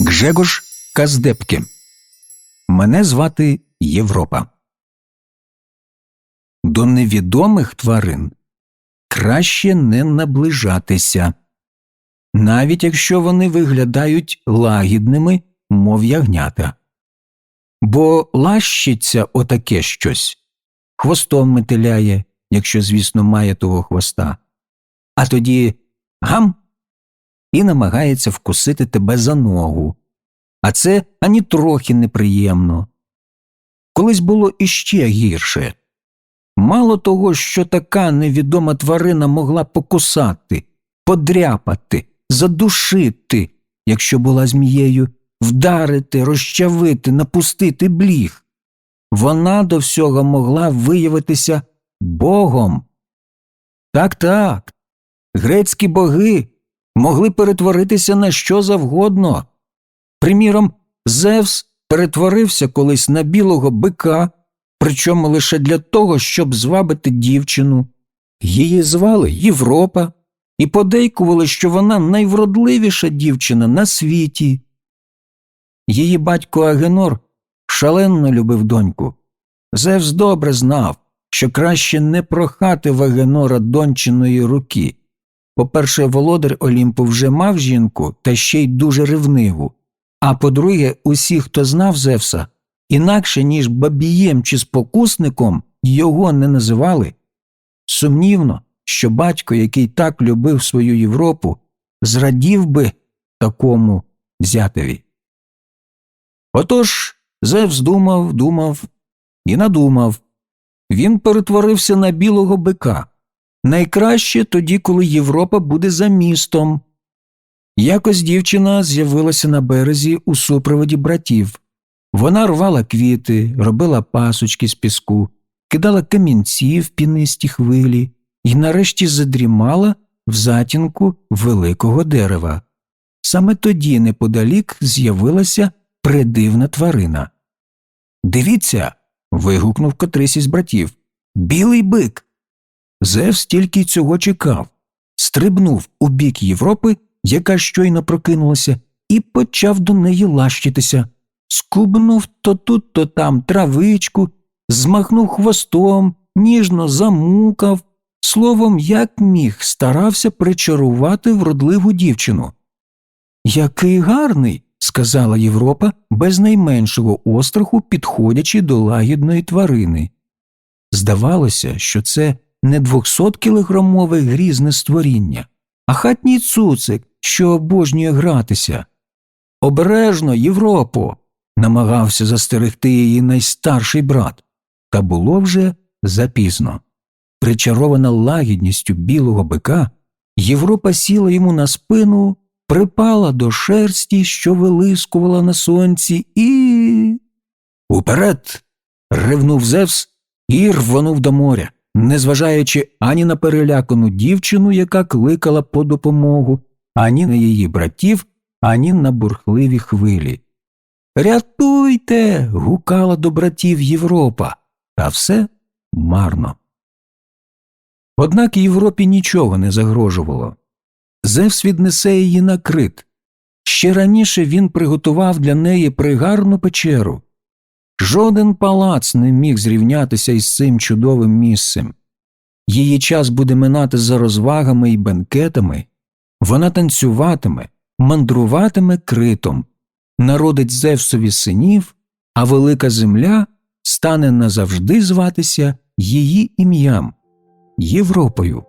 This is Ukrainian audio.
Гжегош Каздепки. Мене звати Європа. До невідомих тварин краще не наближатися, навіть якщо вони виглядають лагідними, мов ягнята. Бо лащиться отаке щось, хвостом метеляє, якщо, звісно, має того хвоста, а тоді гам і намагається вкусити тебе за ногу. А це ані трохи неприємно. Колись було іще гірше. Мало того, що така невідома тварина могла покусати, подряпати, задушити, якщо була змією, вдарити, розчавити, напустити бліг. Вона до всього могла виявитися Богом. Так, так, грецькі боги могли перетворитися на що завгодно. Приміром, Зевс перетворився колись на білого бика, причому лише для того, щоб звабити дівчину. Її звали Європа і подейкували, що вона найвродливіша дівчина на світі. Її батько Агенор шалено любив доньку. Зевс добре знав, що краще не прохати в Агенора дончиної руки. По-перше, володар Олімпу вже мав жінку, та ще й дуже ревниву. А по-друге, усі, хто знав Зевса, інакше, ніж бабієм чи спокусником, його не називали. Сумнівно, що батько, який так любив свою Європу, зрадів би такому зятеві. Отож Зевс думав, думав і надумав. Він перетворився на білого бика. Найкраще тоді, коли Європа буде за містом. Якось дівчина з'явилася на березі у супроводі братів. Вона рвала квіти, робила пасочки з піску, кидала камінці в пінисті хвилі і нарешті задрімала в затінку великого дерева. Саме тоді неподалік з'явилася придивна тварина. Дивіться. вигукнув котрийсь із братів. Білий бик. Зевс тільки цього чекав, стрибнув у бік Європи, яка щойно прокинулася, і почав до неї лащитися. Скубнув то тут, то там травичку, змахнув хвостом, ніжно замукав, словом, як міг, старався причарувати вродливу дівчину. Який гарний, сказала Європа без найменшого остраху, підходячи до лагідної тварини. Здавалося, що це не двохсоткілограмове грізне створіння, а хатній цуцик, що обожнює гратися. Обережно, Європо, намагався застерегти її найстарший брат, та було вже запізно. Причарована лагідністю білого бика, Європа сіла йому на спину, припала до шерсті, що вилискувала на сонці, і. Уперед. ревнув Зевс і рвонув до моря незважаючи ані на перелякану дівчину, яка кликала по допомогу, ані на її братів, ані на бурхливі хвилі. Рятуйте. гукала до братів Європа, та все марно. Однак Європі нічого не загрожувало. Зевс віднесе її на крит. Ще раніше він приготував для неї пригарну печеру. Жоден палац не міг зрівнятися із цим чудовим місцем. Її час буде минати за розвагами і бенкетами, вона танцюватиме, мандруватиме критом, народить Зевсові синів, а велика земля стане назавжди зватися її ім'ям Європою.